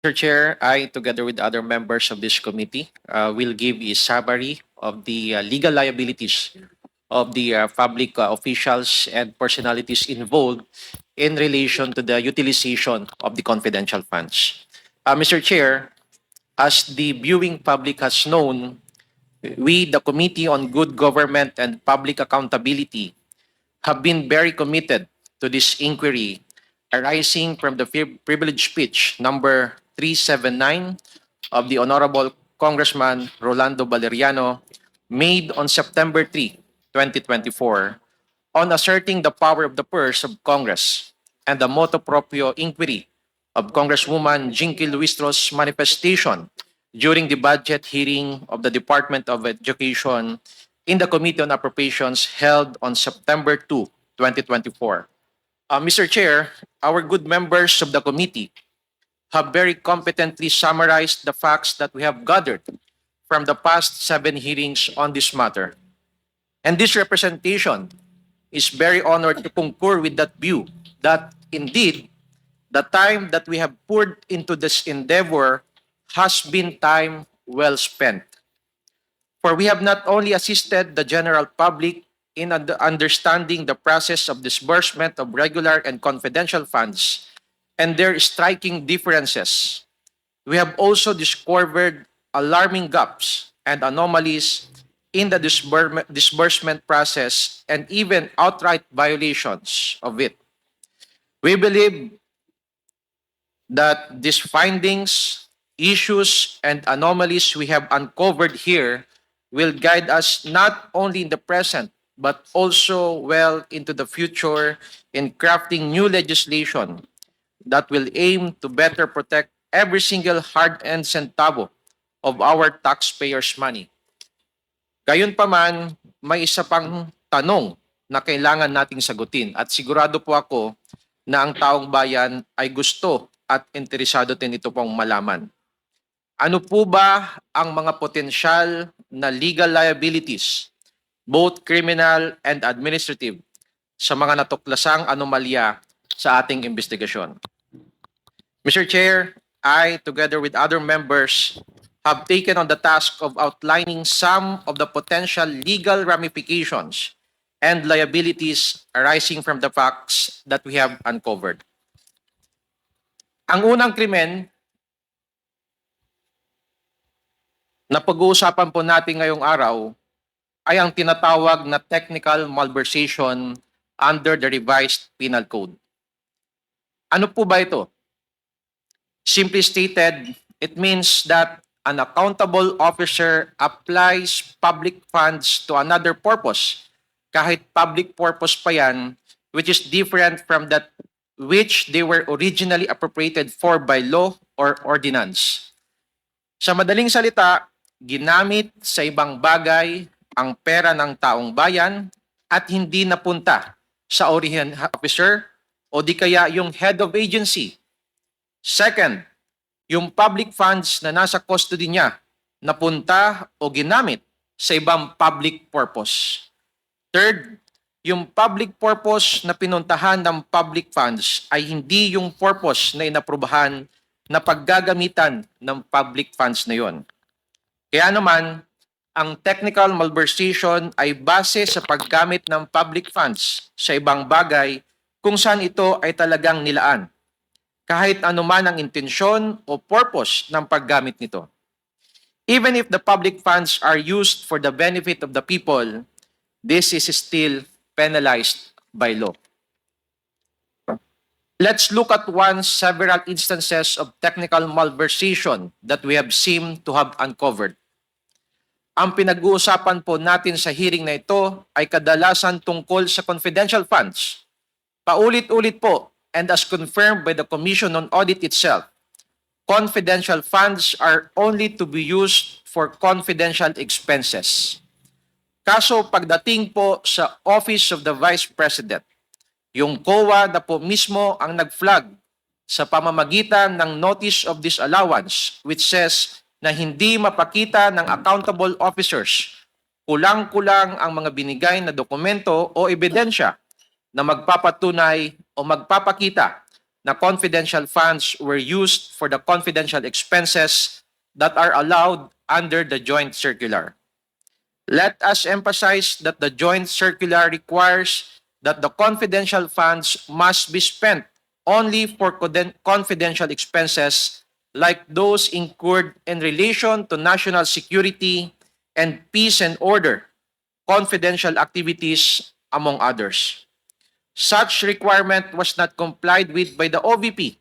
Mr. Chair, I, together with other members of this committee, uh, will give a summary of the uh, legal liabilities of the uh, public uh, officials and personalities involved in relation to the utilization of the confidential funds. Uh, Mr. Chair, as the viewing public has known, we, the Committee on Good Government and Public Accountability, have been very committed to this inquiry arising from the pri- privilege speech number 379 of the Honorable Congressman Rolando Valeriano made on September 3, 2024 on asserting the power of the purse of Congress and the motu proprio inquiry of Congresswoman Jinky Luistros manifestation during the budget hearing of the Department of Education in the Committee on Appropriations held on September 2, 2024. Uh, Mr. Chair, our good members of the committee have very competently summarized the facts that we have gathered from the past seven hearings on this matter. And this representation is very honored to concur with that view that indeed the time that we have poured into this endeavor has been time well spent. For we have not only assisted the general public in under- understanding the process of disbursement of regular and confidential funds and their striking differences, we have also discovered alarming gaps and anomalies in the disbursement, process and even outright violations of it. We believe that these findings, issues, and anomalies we have uncovered here will guide us not only in the present but also well into the future in crafting new legislation that will aim to better protect every single hard-earned centavo of our taxpayers' money. Gayunpaman, may isa pang tanong na kailangan nating sagutin at sigurado po ako na ang taong bayan ay gusto at interesado din ito pong malaman. Ano po ba ang mga potensyal na legal liabilities, both criminal and administrative, sa mga natuklasang anomalya sa ating investigasyon? Mr. Chair, I, together with other members, have taken on the task of outlining some of the potential legal ramifications and liabilities arising from the facts that we have uncovered. Ang unang krimen na pag-uusapan po natin ngayong araw ay ang tinatawag na technical malversation under the revised penal code. Ano po ba ito? Simply stated, it means that an accountable officer applies public funds to another purpose, kahit public purpose pa yan, which is different from that which they were originally appropriated for by law or ordinance. Sa madaling salita, ginamit sa ibang bagay ang pera ng taong bayan at hindi napunta sa original officer o di kaya yung head of agency. Second, yung public funds na nasa custody niya napunta o ginamit sa ibang public purpose. Third, yung public purpose na pinuntahan ng public funds ay hindi yung purpose na inaprubahan na paggagamitan ng public funds na yon. Kaya naman, ang technical malversation ay base sa paggamit ng public funds sa ibang bagay kung saan ito ay talagang nilaan kahit anuman ang intensyon o purpose ng paggamit nito. Even if the public funds are used for the benefit of the people, this is still penalized by law. Let's look at one several instances of technical malversation that we have seemed to have uncovered. Ang pinag-uusapan po natin sa hearing na ito ay kadalasan tungkol sa confidential funds. Paulit-ulit po and as confirmed by the Commission on Audit itself, confidential funds are only to be used for confidential expenses. Kaso pagdating po sa Office of the Vice President, yung COA na po mismo ang nag-flag sa pamamagitan ng Notice of Disallowance which says na hindi mapakita ng accountable officers kulang-kulang ang mga binigay na dokumento o ebidensya na magpapatunay o magpapakita na confidential funds were used for the confidential expenses that are allowed under the joint circular. Let us emphasize that the joint circular requires that the confidential funds must be spent only for confidential expenses like those incurred in relation to national security and peace and order, confidential activities, among others. Such requirement was not complied with by the OVP,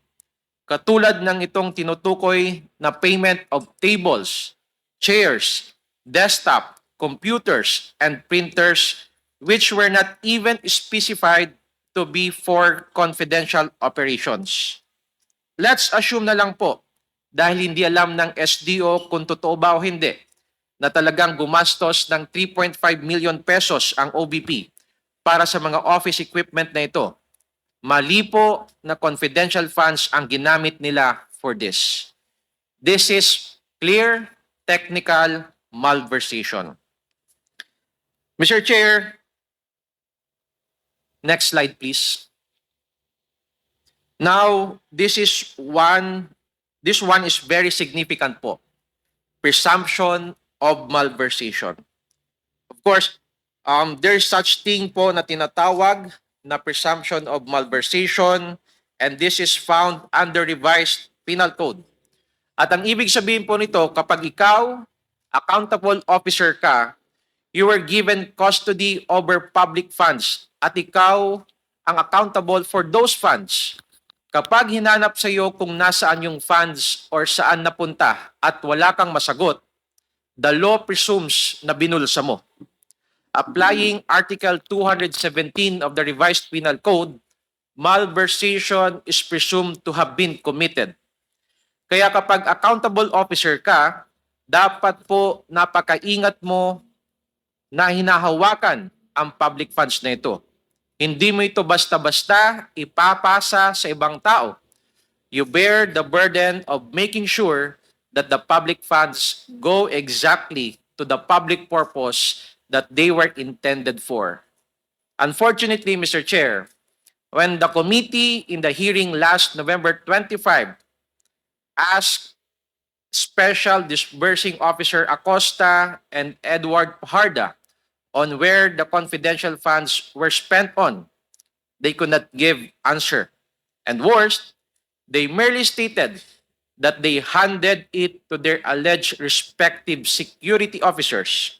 katulad ng itong tinutukoy na payment of tables, chairs, desktop, computers, and printers which were not even specified to be for confidential operations. Let's assume na lang po, dahil hindi alam ng SDO kung totoo ba o hindi, na talagang gumastos ng 3.5 million pesos ang OBP para sa mga office equipment na ito. Mali po na confidential funds ang ginamit nila for this. This is clear technical malversation. Mr. Chair, next slide please. Now, this is one, this one is very significant po. Presumption of malversation. Of course, um, there is such thing po na tinatawag na presumption of malversation and this is found under revised penal code. At ang ibig sabihin po nito, kapag ikaw, accountable officer ka, you were given custody over public funds at ikaw ang accountable for those funds. Kapag hinanap sa iyo kung nasaan yung funds or saan napunta at wala kang masagot, the law presumes na binulsa mo. Applying Article 217 of the Revised Penal Code, malversation is presumed to have been committed. Kaya kapag accountable officer ka, dapat po napakaingat mo na hinahawakan ang public funds na ito. Hindi mo ito basta-basta ipapasa sa ibang tao. You bear the burden of making sure that the public funds go exactly to the public purpose that they were intended for. Unfortunately, Mr. Chair, when the committee in the hearing last November 25 asked Special Disbursing Officer Acosta and Edward Pajarda on where the confidential funds were spent on, they could not give answer. And worst, they merely stated that they handed it to their alleged respective security officers.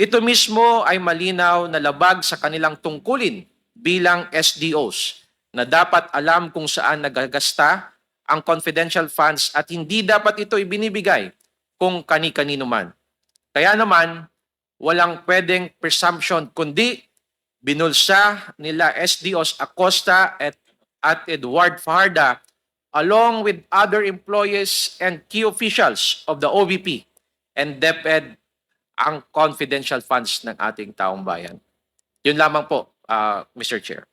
Ito mismo ay malinaw na labag sa kanilang tungkulin bilang SDOs na dapat alam kung saan nagagasta ang confidential funds at hindi dapat ito ibinibigay kung kani-kanino man. Kaya naman, walang pwedeng presumption kundi binulsa nila SDOs Acosta at, at Edward Fajarda along with other employees and key officials of the OVP and DepEd ang confidential funds ng ating taong bayan. Yun lamang po, uh, Mr. Chair.